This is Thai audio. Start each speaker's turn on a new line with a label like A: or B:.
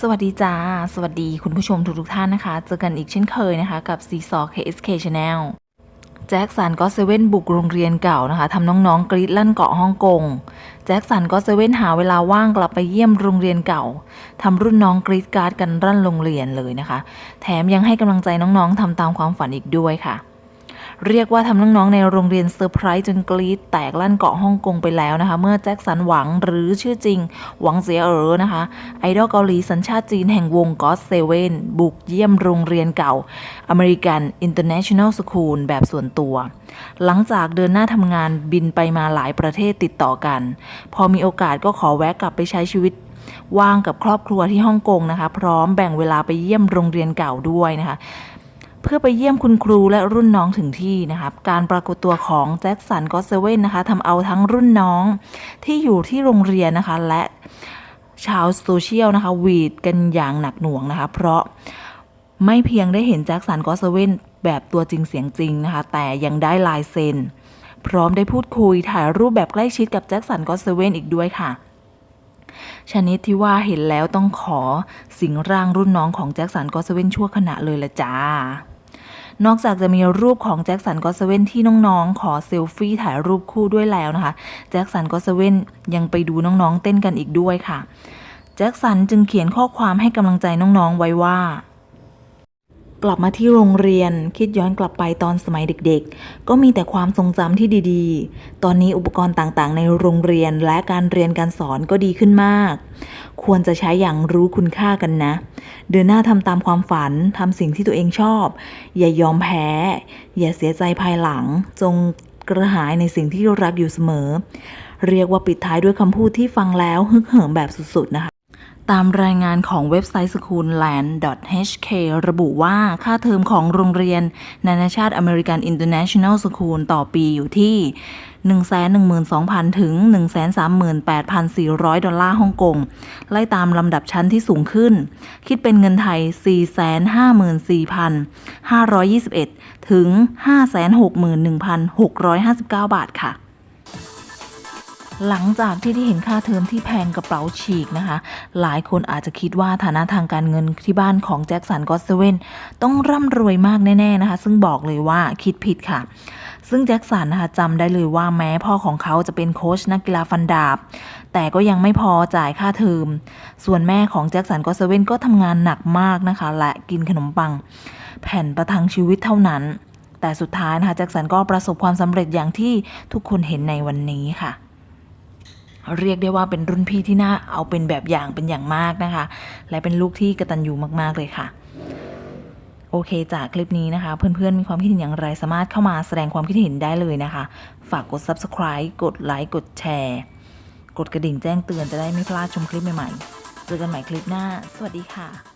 A: สวัสดีจ้า สวัสดีคุณผู้ชมทุกๆท่านนะคะ เจอกันอีกเช่นเคยนะคะ กับ c ีซอ KSK Channel แจ็คสันก็เซเว่นบุกโรงเรียนเก่านะคะทำน้องๆกรีดลั่นเกาะฮ่องกง แจ็คสันก็เซเว่นหาเวลาว่างกลับไปเยี่ยมโรงเรียนเก่าทำรุ่นน้องกรีดการ์ดกันรั่นโรงเรียนเลยนะคะ แถมยังให้กำลังใจน้องๆทำตามความฝันอีกด้วยค่ะ เรียกว่าทำน้องๆในโรงเรียนเซอร์ไพรส์จนกรี๊ดแตกลั่นเกาะฮ่องกงไปแล้วนะคะ เมื่อแจ็คสันหวังหรือชื่อจริง หวังเสียเอ๋อนะคะ ไอดอลเกาหลีสัญชาติจีนแห่งวงก็เซเว่นบุกเยี่ยมโรงเรียนเก่า American International School แบบส่วนตัว หลังจากเดินหน้าทำงานบินไปมาหลายประเทศติดต่อกัน พอมีโอกาสก็ขอแวะกลับไปใช้ชีวิตว่างกับครอบครัวที่ฮ่องกงนะคะ พร้อมแบ่งเวลาไปเยี่ยมโรงเรียนเก่าด้วยนะคะ เพื่อไปเยี่ยมคุณครูและรุ่นน้องถึงที่นะครับ การปรากฏตัวของแจ็คสันก็เซเว่นนะคะทำเอาทั้งรุ่นน้องที่อยู่ที่โรงเรียนนะคะ และชาวโซเชียลนะคะหวีดกันอย่างหนักหน่วงนะคะ เพราะไม่เพียงได้เห็นแจ็คสันก็เซเว่นแบบตัวจริงเสียงจริงนะคะ แต่ยังได้ลายเซ็น พร้อมได้พูดคุยถ่ายรูปแบบใกล้ชิดกับแจ็คสันก็เซเว่นอีกด้วยค่ะชนิดที่ว่าเห็นแล้วต้องขอสิงร่างรุ่นน้องของแจ็คสันก็เซเว่นชั่วขณะเลยละจ้า นอกจากจะมีรูปของแจ็คสันก็เซเว่นที่น้องๆ ขอเซลฟี่ถ่ายรูปคู่ด้วยแล้วนะคะ แจ็คสันก็เซเว่นยังไปดูน้องๆ เต้นกันอีกด้วยค่ะ แจ็คสันจึงเขียนข้อความให้กำลังใจน้องๆ ไว้ว่า กลับมาที่โรงเรียน คิดย้อนกลับไปตอนสมัยเด็กๆ ก็มีแต่ความทรงจำที่ดีๆ ตอนนี้อุปกรณ์ต่างๆ ในโรงเรียนและการเรียนการสอนก็ดีขึ้นมาก ควรจะใช้อย่างรู้คุณค่ากันนะ เดินหน้าทำตามความฝันทำสิ่งที่ตัวเองชอบ อย่ายอมแพ้ อย่าเสียใจภายหลัง จงกระหายในสิ่งที่รักอยู่เสมอ เรียกว่าปิดท้ายด้วยคำพูดที่ฟังแล้วฮึกเหิมแบบสุดๆนะคะ ตามรายงานของเว็บไซต์ schoolland.hk ระบุว่าค่าเทอมของโรงเรียน นานาชาติ American International School ต่อปีอยู่ที่ 112,000 ถึง 138,400 ดอลลาร์ฮ่องกง ไล่ตามลำดับชั้นที่สูงขึ้น คิดเป็นเงินไทย 454,521 ถึง 561,659 บาทค่ะ หลังจากที่ได้เห็นค่าเทอมที่แพงกระเป๋าฉีกนะคะ หลายคนอาจจะคิดว่าฐานะทางการเงินที่บ้านของแจ็คสันก็อตเซเว่นต้องร่ำรวยมากแน่ๆนะคะ ซึ่งบอกเลยว่าคิดผิดค่ะ ซึ่งแจ็คสันนะคะจำได้เลยว่าแม้พ่อของเขาจะเป็นโค้ชนักกีฬาฟันดาบ แต่ก็ยังไม่พอจ่ายค่าเทอม ส่วนแม่ของแจ็คสันก็อตเซเว่นก็ทำงานหนักมากนะคะ และกินขนมปัง แผ่นประทังชีวิตเท่านั้น แต่สุดท้ายนะคะแจ็คสันก็ประสบความสำเร็จอย่างที่ทุกคนเห็นในวันนี้ค่ะ เรียกได้ว่าเป็นรุ่นพี่ที่น่าเอาเป็นแบบอย่างเป็นอย่างมากนะคะ และเป็นลูกที่กระตันยูมาก ๆ เลยค่ะโอเคจากคลิปนี้นะคะ เพื่อนๆ มีความคิดเห็นอย่างไรสามารถเข้ามาแสดงความคิดเห็นได้เลยนะคะ ฝากกด subscribe กดไลค์กดแชร์ กดกระดิ่งแจ้งเตือนจะได้ไม่พลาดชมคลิปใหม่ๆ เจอกันใหม่คลิปหน้า สวัสดีค่ะ